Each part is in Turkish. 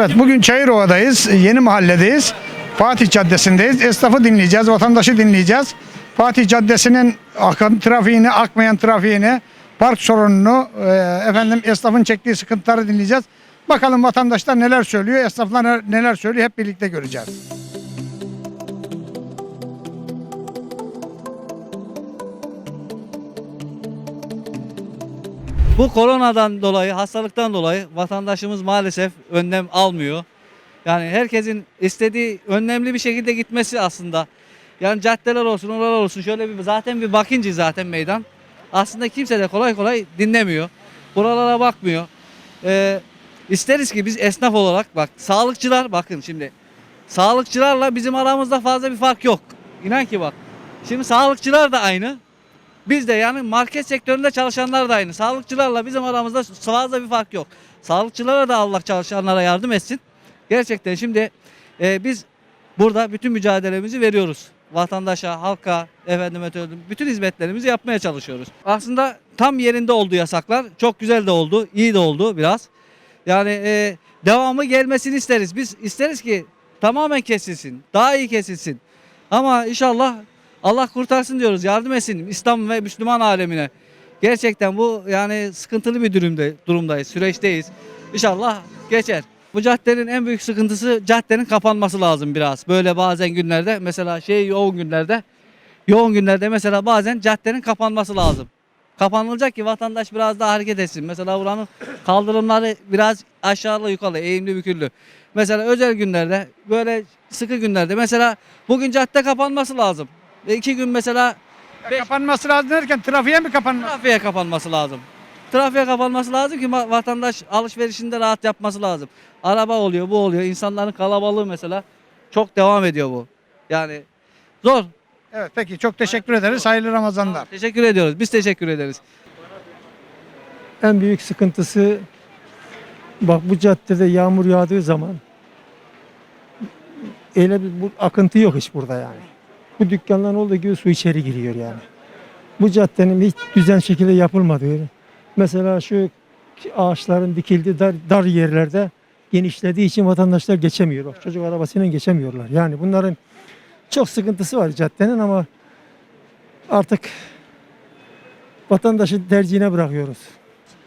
Evet bugün Çayırova'dayız. Yeni mahalledeyiz. Fatih Caddesi'ndeyiz. Esnafı dinleyeceğiz, vatandaşı dinleyeceğiz. Fatih Caddesi'nin akan trafiğini, akmayan trafiğini, park sorununu, e, efendim esnafın çektiği sıkıntıları dinleyeceğiz. Bakalım vatandaşlar neler söylüyor, esnaflar neler- söylüyor hep birlikte göreceğiz. Bu koronadan dolayı, hastalıktan dolayı vatandaşımız maalesef önlem almıyor. Yani herkesin istediği önlemli bir şekilde gitmesi aslında. Yani caddeler olsun, oralar olsun şöyle bir zaten bir bakınca zaten meydan. Aslında kimse de kolay kolay dinlemiyor. Buralara bakmıyor. Ee, isteriz ki biz esnaf olarak bak sağlıkçılar bakın şimdi sağlıkçılarla bizim aramızda fazla bir fark yok. İnan ki bak. Şimdi sağlıkçılar da aynı. Biz de yani market sektöründe çalışanlar da aynı. Sağlıkçılarla bizim aramızda fazla bir fark yok. Sağlıkçılara da Allah çalışanlara yardım etsin. Gerçekten şimdi e, biz burada bütün mücadelemizi veriyoruz. Vatandaşa, halka, efendime söyleyeyim, bütün hizmetlerimizi yapmaya çalışıyoruz. Aslında tam yerinde oldu yasaklar. Çok güzel de oldu, iyi de oldu biraz. Yani e, devamı gelmesini isteriz. Biz isteriz ki tamamen kesilsin, daha iyi kesilsin. Ama inşallah Allah kurtarsın diyoruz. Yardım etsin İslam ve Müslüman alemine. Gerçekten bu yani sıkıntılı bir durumda, durumdayız, süreçteyiz. İnşallah geçer. Bu caddenin en büyük sıkıntısı caddenin kapanması lazım biraz. Böyle bazen günlerde mesela şey yoğun günlerde yoğun günlerde mesela bazen caddenin kapanması lazım. Kapanılacak ki vatandaş biraz daha hareket etsin. Mesela buranın kaldırımları biraz aşağılı yukarı eğimli büküllü. Mesela özel günlerde böyle sıkı günlerde mesela bugün cadde kapanması lazım. Ve iki gün mesela Ya kapanması lazım derken trafiğe mi kapanması? trafiğe kapanması lazım. Trafiğe kapanması lazım ki vatandaş alışverişinde rahat yapması lazım. Araba oluyor, bu oluyor. İnsanların kalabalığı mesela çok devam ediyor bu. Yani zor. Evet peki çok teşekkür ederiz. Hayırlı Ramazanlar. Teşekkür ediyoruz. Biz teşekkür ederiz. En büyük sıkıntısı bak bu caddede yağmur yağdığı zaman öyle bir bu akıntı yok hiç burada yani. Bu dükkanların olduğu gibi su içeri giriyor yani. Bu caddenin hiç düzen şekilde yapılmadığı. Mesela şu ağaçların dikildiği dar, dar yerlerde genişlediği için vatandaşlar geçemiyor. Bak çocuk arabasıyla geçemiyorlar. Yani bunların çok sıkıntısı var caddenin ama artık vatandaşın tercihine bırakıyoruz.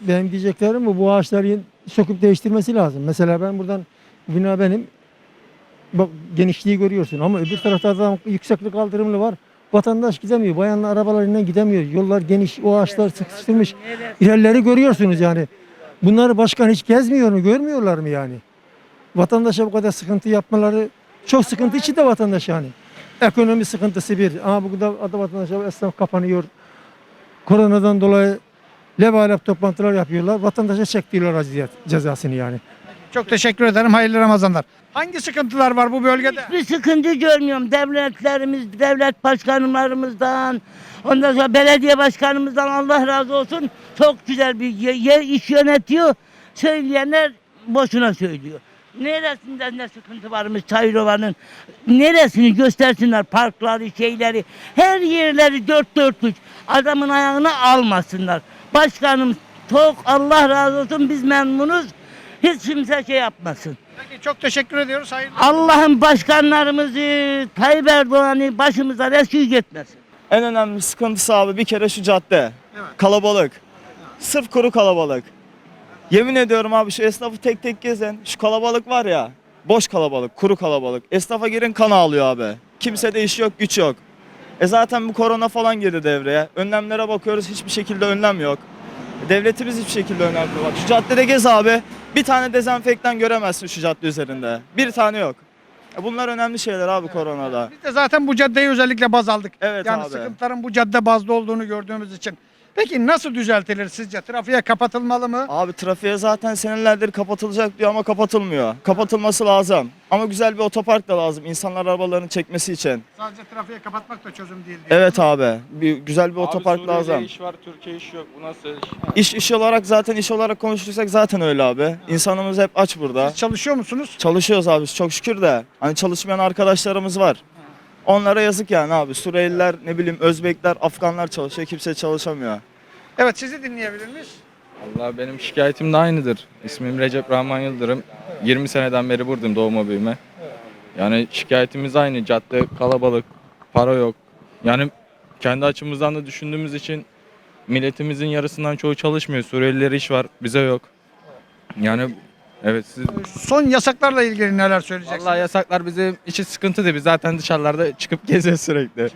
Benim diyeceklerim bu. Bu ağaçları söküp değiştirmesi lazım. Mesela ben buradan bina benim bak genişliği görüyorsun ama öbür tarafta da yükseklik kaldırımlı var. Vatandaş gidemiyor. Bayanlar arabalarından gidemiyor. Yollar geniş. O ağaçlar sıkıştırmış. İlerleri görüyorsunuz yani. Bunları başkan hiç gezmiyor mu? Görmüyorlar mı yani? Vatandaşa bu kadar sıkıntı yapmaları çok sıkıntı içinde vatandaş yani. Ekonomi sıkıntısı bir. Ama bu kadar adı vatandaşa esnaf kapanıyor. Koronadan dolayı lebalep toplantılar yapıyorlar. Vatandaşa çektiriyorlar eziyet cezasını yani. Çok teşekkür ederim. Hayırlı Ramazanlar. Hangi sıkıntılar var bu bölgede? Bir sıkıntı görmüyorum. Devletlerimiz, devlet başkanlarımızdan, ondan sonra belediye başkanımızdan Allah razı olsun. Çok güzel bir ye- ye- iş yönetiyor. Söyleyenler boşuna söylüyor. Neresinden ne sıkıntı varmış Çayrova'nın? Neresini göstersinler parkları, şeyleri. Her yerleri dört dörtlük. Adamın ayağını almasınlar. Başkanım çok Allah razı olsun biz memnunuz. Hiç kimse şey yapmasın. Peki çok teşekkür ediyoruz. Hayırlı Allah'ın başkanlarımızı Tayyip Erdoğan'ı başımıza rescue etmesin. En önemli sıkıntısı abi bir kere şu cadde. Evet. Kalabalık. Sırf kuru kalabalık. Yemin ediyorum abi şu esnafı tek tek gezen şu kalabalık var ya. Boş kalabalık, kuru kalabalık. Esnafa girin kan ağlıyor abi. Kimsede iş yok, güç yok. E zaten bu korona falan girdi devreye. Önlemlere bakıyoruz hiçbir şekilde önlem yok. Devletimiz hiçbir şekilde önlem yok. Bak şu caddede gez abi. Bir tane dezenfektan göremezsin şu cadde üzerinde. Bir tane yok. E bunlar önemli şeyler abi koronada. Biz de zaten bu caddeyi özellikle baz aldık. Evet yani abi. sıkıntıların bu cadde bazlı olduğunu gördüğümüz için. Peki nasıl düzeltilir sizce? Trafiğe kapatılmalı mı? Abi trafiğe zaten senelerdir kapatılacak diyor ama kapatılmıyor. Kapatılması lazım. Ama güzel bir otopark da lazım insanlar arabalarını çekmesi için. Sadece trafiğe kapatmak da çözüm değil diyor. Evet abi. Bir güzel bir Abi otopark Suriye'de lazım. iş var, Türkiye iş yok. Bu nasıl iş? İş iş olarak zaten iş olarak konuşursak zaten öyle abi. İnsanımız hep aç burada. Siz çalışıyor musunuz? Çalışıyoruz abi çok şükür de. Hani çalışmayan arkadaşlarımız var. Onlara yazık yani abi. Suriyeliler, ne bileyim Özbekler, Afganlar çalışıyor. Kimse çalışamıyor. Evet sizi dinleyebilir miyiz? Allah benim şikayetim de aynıdır. İsmim Recep Rahman Yıldırım. 20 seneden beri buradayım doğma büyüme. Yani şikayetimiz aynı. Cadde kalabalık, para yok. Yani kendi açımızdan da düşündüğümüz için milletimizin yarısından çoğu çalışmıyor. Suriyelilere iş var, bize yok. Yani evet siz Son yasaklarla ilgili neler söyleyeceksiniz? Vallahi yasaklar bizim için sıkıntı değil. Biz zaten dışarılarda çıkıp geziyoruz sürekli.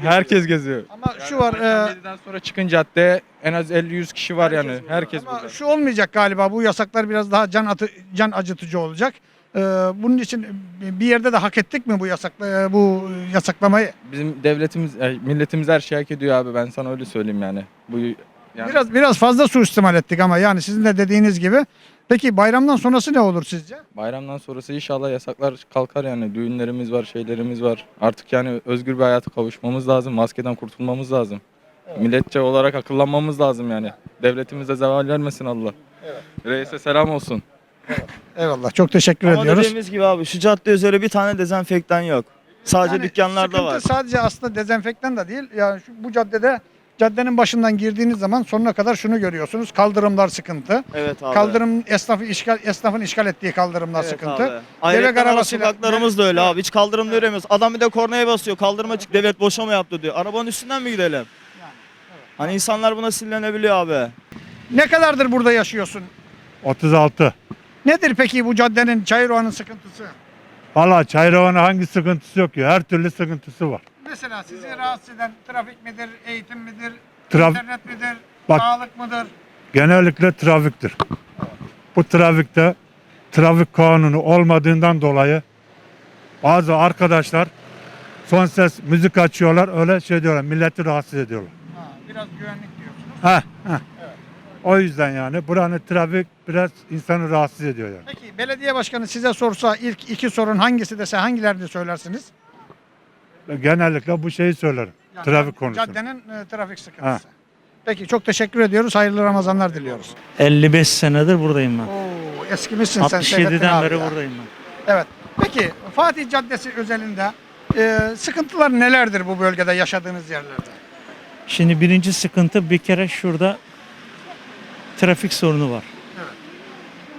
Herkes geziyor. Ama şu var. E, 7'den sonra çıkın caddeye en az 50-100 kişi var yani. Herkes Ama burada. şu olmayacak galiba. Bu yasaklar biraz daha can atı, can acıtıcı olacak. Ee, bunun için bir yerde de hak ettik mi bu yasakla bu yasaklamayı? Bizim devletimiz, e, milletimiz her şeyi hak ediyor abi. Ben sana öyle söyleyeyim yani. Bu yani Biraz biraz fazla suistimal ettik ama yani sizin de dediğiniz gibi. Peki bayramdan sonrası ne olur sizce? bayramdan sonrası inşallah yasaklar kalkar yani. Düğünlerimiz var, şeylerimiz var. Artık yani özgür bir hayata kavuşmamız lazım. Maskeden kurtulmamız lazım. Milletçe olarak akıllanmamız lazım yani. Devletimize zeval vermesin Allah. Reis'e selam olsun. Eyvallah. Çok teşekkür Ama ediyoruz. dediğimiz gibi abi şu cadde üzeri bir tane dezenfektan yok. Sadece Yani dükkanlarda sıkıntı var. sadece aslında dezenfektan da değil. Yani şu, bu caddede caddenin başından girdiğiniz zaman sonuna kadar şunu görüyorsunuz. Kaldırımlar sıkıntı. Evet abi. Kaldırım esnafı işgal esnafın işgal ettiği kaldırımlar Evet sıkıntı. abi. Devlet ara arabasıyla- sokaklarımız da öyle abi. Hiç kaldırım göremiyoruz. Adam bir de kornaya basıyor. Kaldırıma çık devlet boşa mı yaptı diyor. Arabanın üstünden mi gidelim? Hani insanlar buna sinirlenebiliyor abi. Ne kadardır burada yaşıyorsun? 36. Nedir peki bu caddenin Çayırova'nın sıkıntısı? Valla Çayrova'nın hangi sıkıntısı yok ki? Her türlü sıkıntısı var. Mesela sizi rahatsız eden trafik midir, eğitim midir, Traf- internet midir, Bak- sağlık mıdır? Genellikle trafiktir. Bu trafikte trafik kanunu olmadığından dolayı bazı arkadaşlar son ses müzik açıyorlar öyle şey diyorlar milleti rahatsız ediyorlar. Ha, biraz güvenlik diyorsunuz. Ha, ha. O yüzden yani buranın trafik biraz insanı rahatsız ediyor yani. Peki belediye başkanı size sorsa ilk iki sorun hangisi dese hangilerini söylersiniz? Genellikle bu şeyi söylerim. Yani trafik konusunu. Caddenin e, trafik sıkıntısı. Peki çok teşekkür ediyoruz. Hayırlı Ramazanlar diliyoruz. 55 senedir buradayım ben. Oo, eskimişsin sen Seyfettin 67'den abi beri ya. buradayım ben. Evet. Peki Fatih Caddesi özelinde e, sıkıntılar nelerdir bu bölgede yaşadığınız yerlerde? Şimdi birinci sıkıntı bir kere şurada trafik sorunu var. Evet.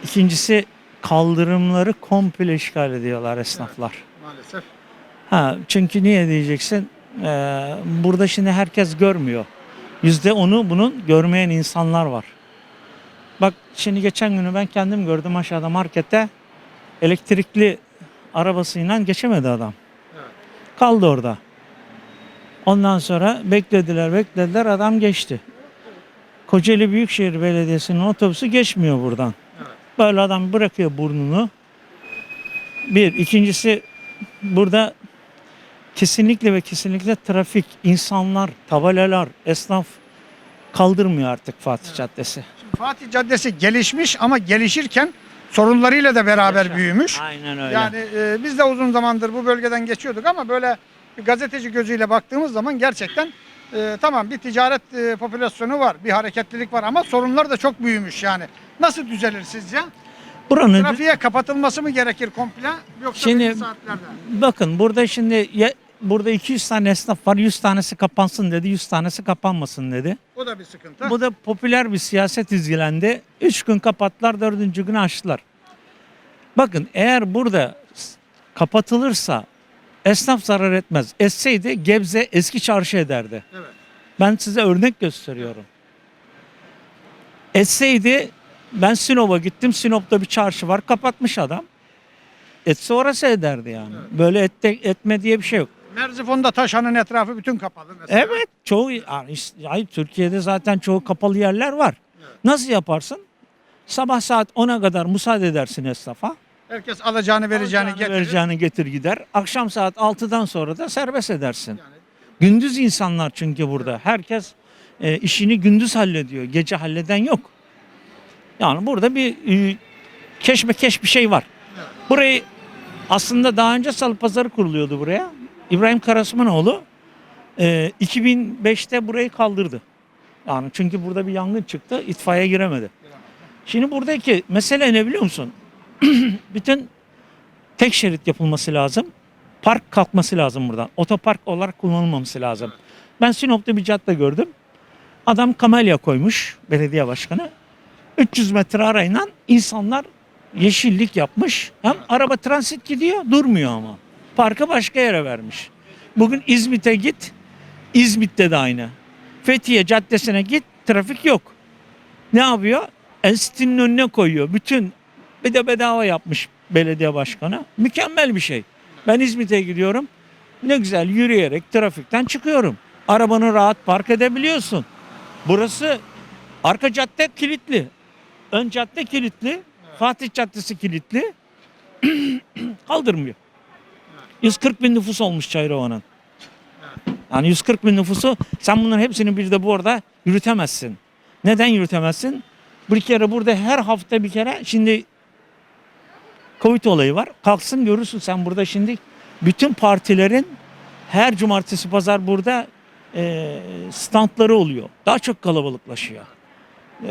İkincisi kaldırımları komple işgal ediyorlar esnaflar. Maalesef. Ha, çünkü niye diyeceksin? Ee, burada şimdi herkes görmüyor. Yüzde onu bunun görmeyen insanlar var. Bak şimdi geçen günü ben kendim gördüm aşağıda markette elektrikli arabasıyla geçemedi adam. Kaldı orada. Ondan sonra beklediler beklediler adam geçti. Kocaeli Büyükşehir Belediyesi'nin otobüsü geçmiyor buradan. Böyle adam bırakıyor burnunu. Bir. ikincisi burada kesinlikle ve kesinlikle trafik, insanlar, tabelalar, esnaf kaldırmıyor artık Fatih Caddesi. Şimdi Fatih Caddesi gelişmiş ama gelişirken sorunlarıyla da beraber Yaşa. büyümüş. Aynen öyle. Yani e, biz de uzun zamandır bu bölgeden geçiyorduk ama böyle gazeteci gözüyle baktığımız zaman gerçekten e, tamam bir ticaret e, popülasyonu var, bir hareketlilik var ama sorunlar da çok büyümüş yani. Nasıl düzelir sizce? Buranın Trafiğe kapatılması mı gerekir komple yoksa Şimdi- saatlerde? bakın burada şimdi ya- burada 200 tane esnaf var. 100 tanesi kapansın dedi, 100 tanesi kapanmasın dedi. O da bir sıkıntı. Bu da popüler bir siyaset izgilendi. 3 gün kapattılar, 4. günü açtılar. Bakın eğer burada kapatılırsa esnaf zarar etmez. Etseydi Gebze eski çarşı ederdi. Evet. Ben size örnek gösteriyorum. Etseydi ben Sinop'a gittim. Sinop'ta bir çarşı var. Kapatmış adam. Etse orası ederdi yani. Böyle ette, etme diye bir şey yok. Merzifon'da Taşhan'ın etrafı bütün kapalı mesela. Evet. Çoğu yani ay, Türkiye'de zaten çoğu kapalı yerler var. Nasıl yaparsın? Sabah saat 10'a kadar müsaade edersin esnafa. Herkes alacağını vereceğini Alacağını, getirir. vereceğini getir gider. Akşam saat 6'dan sonra da serbest edersin. Gündüz insanlar çünkü burada. Herkes e, işini gündüz hallediyor. Gece halleden yok. Yani burada bir e, keşmekeş bir şey var. Burayı aslında daha önce salı pazarı kuruluyordu buraya. İbrahim Karasmanoğlu e, 2005'te burayı kaldırdı. Yani çünkü burada bir yangın çıktı. itfaiye giremedi. Şimdi buradaki mesele ne biliyor musun? Bütün tek şerit yapılması lazım. Park kalkması lazım buradan. Otopark olarak kullanılmaması lazım. Ben Sinop'ta bir cadde gördüm. Adam kamelya koymuş belediye başkanı. 300 metre arayla insanlar yeşillik yapmış. Hem araba transit gidiyor durmuyor ama. Parkı başka yere vermiş. Bugün İzmit'e git. İzmit'te de aynı. Fethiye Caddesi'ne git trafik yok. Ne yapıyor? Enstitünün önüne koyuyor. Bütün bir de bedava yapmış belediye başkanı. Mükemmel bir şey. Ben İzmit'e gidiyorum. Ne güzel yürüyerek trafikten çıkıyorum. Arabanı rahat park edebiliyorsun. Burası arka cadde kilitli. Ön cadde kilitli. Fatih Caddesi kilitli. Kaldırmıyor. 140 bin nüfus olmuş Çayrova'nın. Yani 140 bin nüfusu sen bunların hepsini bir de bu arada yürütemezsin. Neden yürütemezsin? Bir kere burada her hafta bir kere şimdi Covid olayı var. Kalksın görürsün sen burada şimdi bütün partilerin her cumartesi pazar burada e, standları oluyor. Daha çok kalabalıklaşıyor.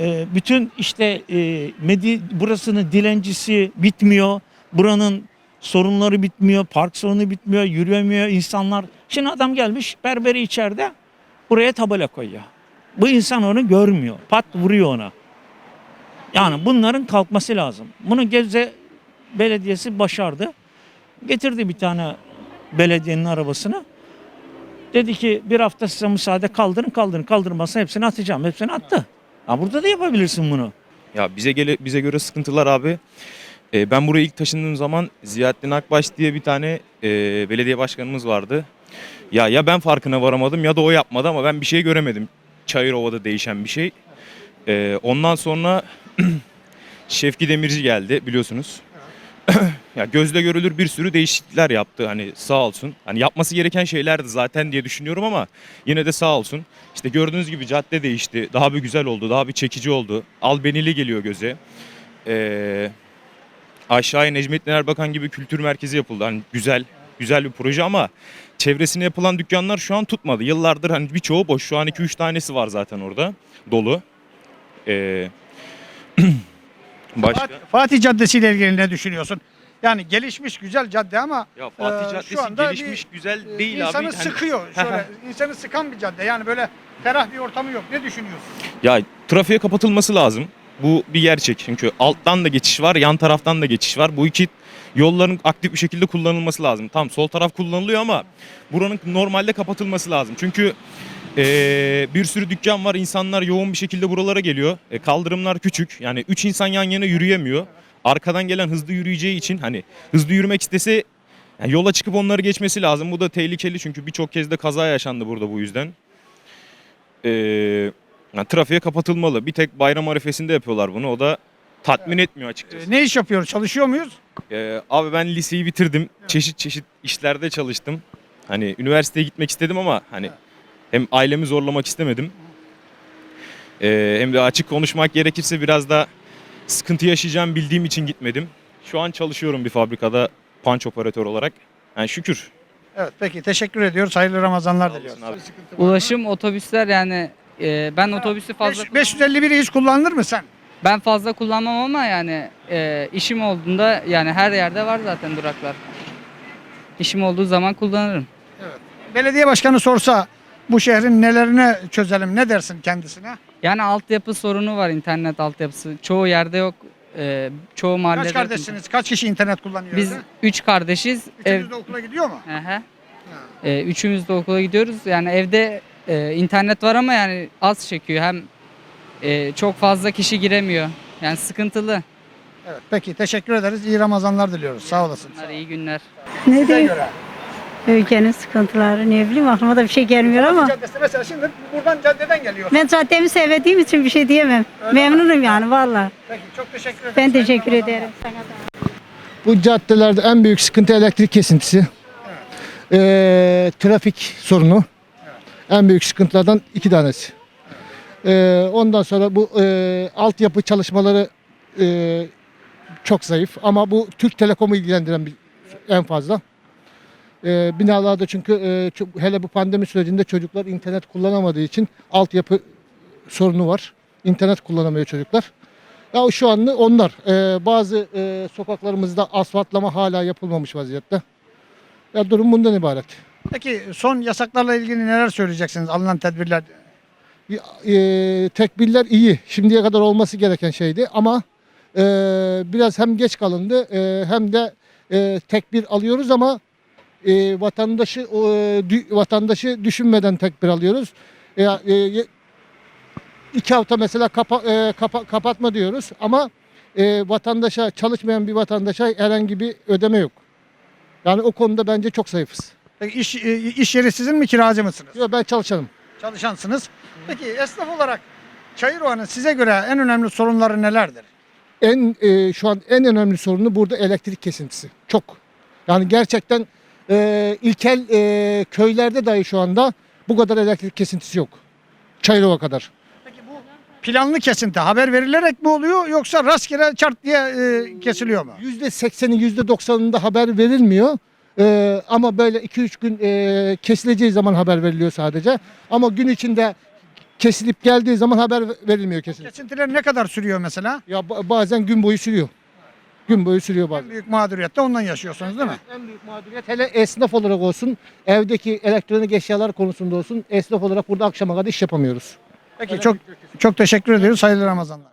E, bütün işte e, medi burasının dilencisi bitmiyor. Buranın sorunları bitmiyor. Park sorunu bitmiyor. Yürüyemiyor insanlar. Şimdi adam gelmiş berberi içeride buraya tabela koyuyor. Bu insan onu görmüyor. Pat vuruyor ona. Yani bunların kalkması lazım. Bunu Gebze Belediyesi başardı. Getirdi bir tane belediyenin arabasını. Dedi ki bir hafta size müsaade kaldırın kaldırın kaldırmazsa hepsini atacağım. Hepsini attı. Ha burada da yapabilirsin bunu. Ya bize gele, bize göre sıkıntılar abi. Ee, ben buraya ilk taşındığım zaman Ziyaettin Akbaş diye bir tane e, belediye başkanımız vardı. Ya ya ben farkına varamadım ya da o yapmadı ama ben bir şey göremedim. Çayırova'da değişen bir şey. Ee, ondan sonra Şevki Demirci geldi biliyorsunuz. ya gözle görülür bir sürü değişiklikler yaptı hani sağ olsun. Hani yapması gereken şeylerdi zaten diye düşünüyorum ama yine de sağ olsun. İşte gördüğünüz gibi cadde değişti. Daha bir güzel oldu. Daha bir çekici oldu. Albenili geliyor göze. Ee, aşağıya Necmettin Erbakan gibi kültür merkezi yapıldı. Hani güzel güzel bir proje ama çevresine yapılan dükkanlar şu an tutmadı. Yıllardır hani birçoğu boş. Şu an 2-3 tanesi var zaten orada. Dolu. Ee, başka? Fatih, Fatih Caddesi ile ilgili ne düşünüyorsun? Yani gelişmiş güzel cadde ama Ya Fatih Ee, Caddesi şu anda gelişmiş bir, güzel e, değil abi. insanı Hani- sıkıyor. Şöyle insanı sıkan bir cadde. Yani böyle ferah bir ortamı yok. Ne düşünüyorsun? Ya trafiğe kapatılması lazım. Bu bir gerçek çünkü alttan da geçiş var, yan taraftan da geçiş var. Bu iki yolların aktif bir şekilde kullanılması lazım. Tam sol taraf kullanılıyor ama buranın normalde kapatılması lazım. Çünkü eee, bir sürü dükkan var, insanlar yoğun bir şekilde buralara geliyor. E, kaldırımlar küçük, yani üç insan yan yana yürüyemiyor. Arkadan gelen hızlı yürüyeceği için hani hızlı yürümek istese yani yola çıkıp onları geçmesi lazım. Bu da tehlikeli çünkü birçok kez de kaza yaşandı burada bu yüzden. Eee yani trafiğe kapatılmalı. Bir tek bayram arifesinde yapıyorlar bunu. O da tatmin etmiyor açıkçası. Ee, ne iş yapıyoruz? Çalışıyor muyuz? Ee, abi ben liseyi bitirdim. Çeşit çeşit işlerde çalıştım. Hani üniversiteye gitmek istedim ama hani hem ailemi zorlamak istemedim. Ee, hem de açık konuşmak gerekirse biraz da sıkıntı yaşayacağım bildiğim için gitmedim. Şu an çalışıyorum bir fabrikada panç operatör olarak. Yani şükür. Evet peki teşekkür ediyoruz. Hayırlı Ramazanlar diliyoruz. Ulaşım otobüsler yani e, ben otobüsü fazla Beş- 551'i hiç kullanılır mı sen? ben fazla kullanmam ama yani e, işim olduğunda yani her yerde var zaten duraklar. İşim olduğu zaman kullanırım. Belediye başkanı sorsa bu şehrin nelerine çözelim ne dersin kendisine? Yani altyapı sorunu var internet altyapısı. Çoğu yerde yok. E, çoğu mahallede. Kaç kardeşsiniz? Kaç kişi internet kullanıyor? Biz evde? üç kardeşiz. Ev, Üçünüz de okula gidiyor mu? Hı. E, üçümüz de okula gidiyoruz. Yani evde e, internet var ama yani az çekiyor. Hem e, çok fazla kişi giremiyor. Yani sıkıntılı. Evet peki teşekkür ederiz. İyi Ramazanlar diliyoruz. Sağ olasın. Hadi iyi günler. Ne Size diyeyim? göre. Ülkenin sıkıntıları ne bileyim aklıma da bir şey gelmiyor ama Caddesi mesela şimdi buradan caddeden geliyor. ben caddemi sevdiğim için bir şey diyemem. Memnunum yani valla. Peki çok teşekkür ederim. Ben teşekkür Ramazanlar. ederim sana da. Bu caddelerde en büyük sıkıntı elektrik kesintisi. Ee, trafik sorunu. En büyük sıkıntılardan iki tanesi. Ee, ondan sonra bu e, altyapı çalışmaları e, çok zayıf ama bu Türk Telekom'u ilgilendiren bir, en fazla. Ee, binalarda çünkü e, çok, hele bu pandemi sürecinde çocuklar internet kullanamadığı için altyapı sorunu var. İnternet kullanamıyor çocuklar. Ya şu an onlar. Ee, bazı e, sokaklarımızda asfaltlama hala yapılmamış vaziyette. Ya durum bundan ibaret. Peki son yasaklarla ilgili neler söyleyeceksiniz? Alınan tedbirler. e, tekbirler iyi. Şimdiye kadar olması gereken şeydi ama e, biraz hem geç kalındı e, hem de e, tekbir alıyoruz ama e, vatandaşı e, dü- vatandaşı düşünmeden tekbir alıyoruz. E, e, iki hafta mesela kapa, e, kapa- kapatma diyoruz ama e, vatandaşa çalışmayan bir vatandaşa herhangi bir ödeme yok. Yani o konuda bence çok zayıfız. Peki iş, e, iş yeri sizin mi kiracı mısınız? Yo, ben çalışanım. Çalışansınız. Peki esnaf olarak Çayırova'nın size göre en önemli sorunları nelerdir? En e, şu an en önemli sorunu burada elektrik kesintisi. Çok. Yani gerçekten e, ilkel e, köylerde dahi şu anda bu kadar elektrik kesintisi yok. Çayırova kadar. Peki bu planlı kesinti haber verilerek mi oluyor yoksa rastgele çart diye e, kesiliyor mu? %80'i %90'ında haber verilmiyor. E, ama böyle 2-3 gün e, kesileceği zaman haber veriliyor sadece. Ama gün içinde kesilip geldiği zaman haber verilmiyor kesin. Kesintiler ne kadar sürüyor mesela? Ya ba- bazen gün boyu sürüyor. Gün boyu sürüyor bazen. En büyük mağduriyet de ondan yaşıyorsunuz değil mi? En büyük mağduriyet hele esnaf olarak olsun, evdeki elektronik eşyalar konusunda olsun, esnaf olarak burada akşama kadar iş yapamıyoruz. Peki çok çok teşekkür ediyoruz. Hayırlı Ramazanlar.